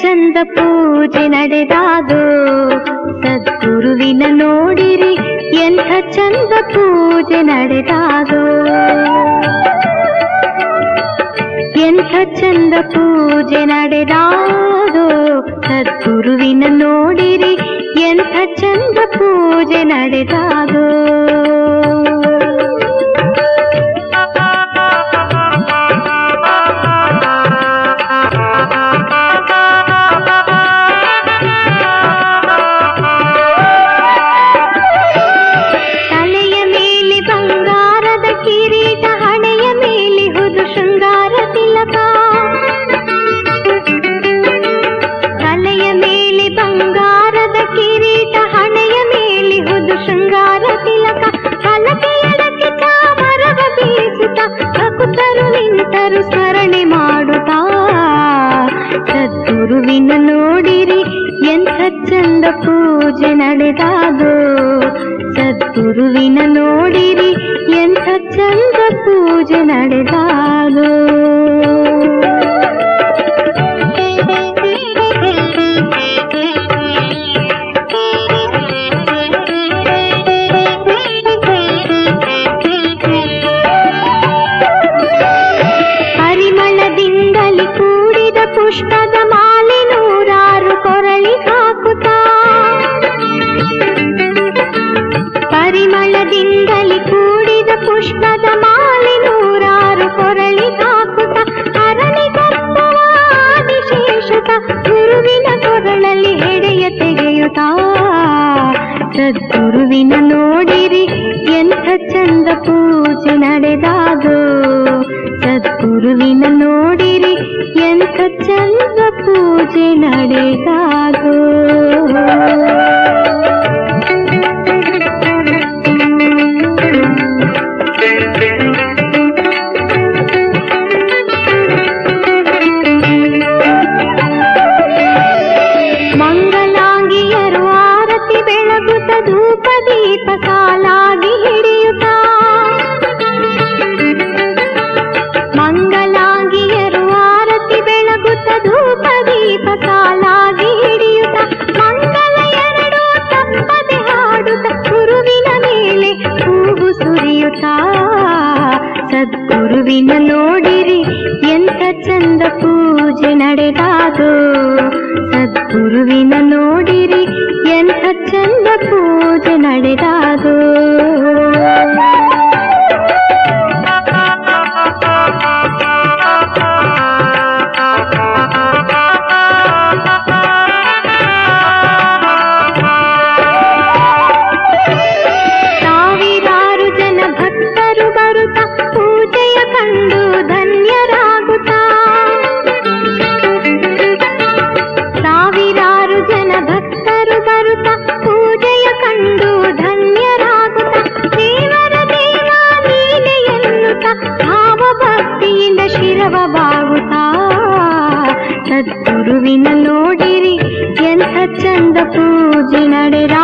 ಚಂದ ಪೂಜೆ ನಡೆದಾಗೋ ಸದ್ಗುರುವಿನ ನೋಡಿರಿ, ಎಂಥ ಚಂದ ಪೂಜೆ ನಡೆದಾಗೋ ಎಂಥ ಚಂದ ಪೂಜೆ ನಡೆದಾಗೋ ಸದ್ಗುರುವಿನ ನೋಡಿರಿ, ಎಂಥ ಚಂದ ಪೂಜೆ ನಡೆದಾಗೋ ಸದ್ಗುರುವಿನ ನೋಡಿರಿ ಎಂಥ ಚಂದ ಪೂಜೆ ನಡೆದಾಗೋ. ಸದ್ಗುರುವಿನ ನೋಡಿರಿ ಎಂಥ ಚಂದ ಪೂಜೆ ನಡೆದಾಗೋ. ಪರಿಮಳದಿಂದಲಿ ಸದ್ಗುರುವಿನ ನೋಡಿರಿ ಎಂಥ ಚಂದ ಪೂಜೆ ನಡೆದಾಗೋ. ಸದ್ಗುರುವಿನ ನೋಡಿರಿ ಎಂಥ ಚಂದ ಪೂಜೆ ನಡೆದಾಗೋ. ಸದ್ಗುರುವಿನ ನೋಡಿರಿ ಎಂತ ಚಂದ ಪೂಜೆ ನಡೆದಾದು. ಸದ್ಗುರುವಿನ ನೋಡಿರಿ ಎಂತ ಚಂದ ಪೂಜೆ ನಡೆದಾಗೋ ಸದ್ಗುರುವಿನ ನೋಡಿರಿ ಎಂಥ ಚಂದ ಪೂಜೆ ನಡೆದಾಗೋ